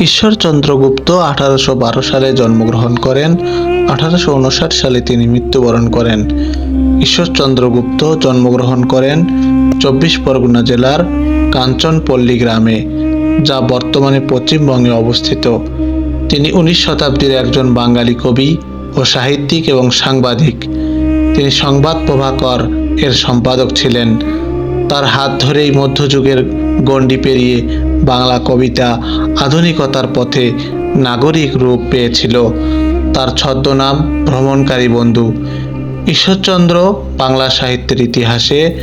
ঈশ্বরচন্দ্র গুপ্ত আঠারোশো বারো সালে জন্মগ্রহণ করেন, আঠারোশো উনষাট সালে তিনি মৃত্যুবরণ করেন। ঈশ্বরচন্দ্র গুপ্ত জন্মগ্রহণ করেন চব্বিশ পরগনা জেলার কাঞ্চনপল্লী গ্রামে, যা বর্তমানে পশ্চিমবঙ্গে অবস্থিত। তিনি উনিশ শতাব্দীর একজন বাঙালি কবি ও সাহিত্যিক এবং সাংবাদিক। তিনি সংবাদ প্রভাকর এর সম্পাদক ছিলেন। তার হাত ধরেই মধ্যযুগের গণ্ডি পেরিয়ে বাংলা কবিতা আধুনিকতার পথে নাগরিক রূপ পেয়েছিল। তার ছদ্মনাম ভ্রমণকারী বন্ধু। ঈশ্বরচন্দ্র বাংলা সাহিত্যের ইতিহাসে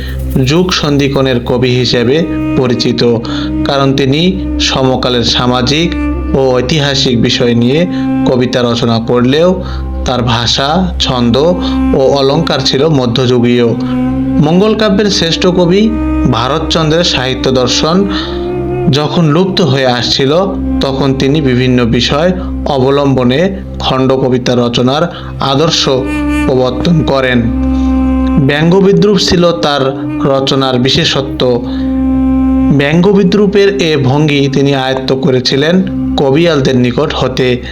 যুগ সন্ধিকোণের কবি হিসেবে পরিচিত, কারণ তিনি সমকালের সামাজিক ও ঐতিহাসিক বিষয় নিয়ে কবিতা রচনা করলেও তার ভাষা, ছন্দ ও অলংকার ছিল মধ্যযুগীয়। মঙ্গল কাব্যের শ্রেষ্ঠ কবি ভারতচন্দ্রের সাহিত্য দর্শন যখন লুপ্ত হয়ে আসছিল, তখন তিনি বিভিন্ন বিষয় অবলম্বনে খণ্ড কবিতা রচনার আদর্শ প্রবর্তন করেন। ব্যঙ্গ বিদ্রুপ ছিল তার রচনার বিশেষত্ব। ব্যঙ্গ বিদ্রুপের এ ভঙ্গি তিনি আয়ত্ত করেছিলেন কবিয়ালদের নিকট হতে।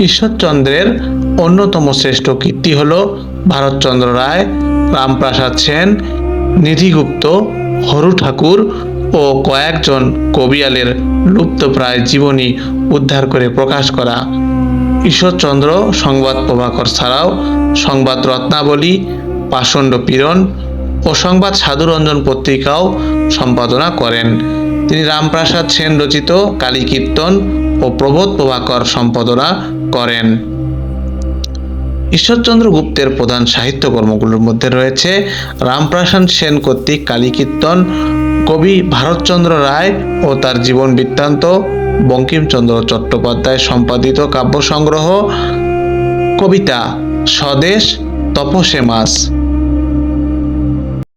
ঈশ্বরচন্দ্রের অন্যতম শ্রেষ্ঠ কীর্তি হল ভারতচন্দ্র রায়, রামপ্রাসাদ সেন, নিধিগুপ্ত, হরু ঠাকুর ও কয়েকজন কবিয়ালের লুপ্তপ্রায় জীবনী উদ্ধার করে প্রকাশ করা। ঈশ্বরচন্দ্র সংবাদ প্রভাকর ছাড়াও সংবাদ রত্নাবলী, পাষণ্ড পীড়ন ও সংবাদ সাধুরঞ্জন পত্রিকাও সম্পাদনা করেন। তিনি রামপ্রাসাদ সেন রচিত কালী কীর্তন ও প্রবোধ প্রভাকর সম্পাদনা করেন। ঈশ্বরচন্দ্র গুপ্তের প্রধান সাহিত্যকর্মগুলোর মধ্যে রয়েছে রামপ্রাসাদ সেন কর্তৃক কালী কীর্তন কবি ভারতচন্দ্র রায় ও তার জীবন বৃত্তান্ত বঙ্কিমচন্দ্র চট্টোপাধ্যায় সম্পাদিত কাব্য সংগ্রহ কবিতা স্বদেশ তপসে মাস।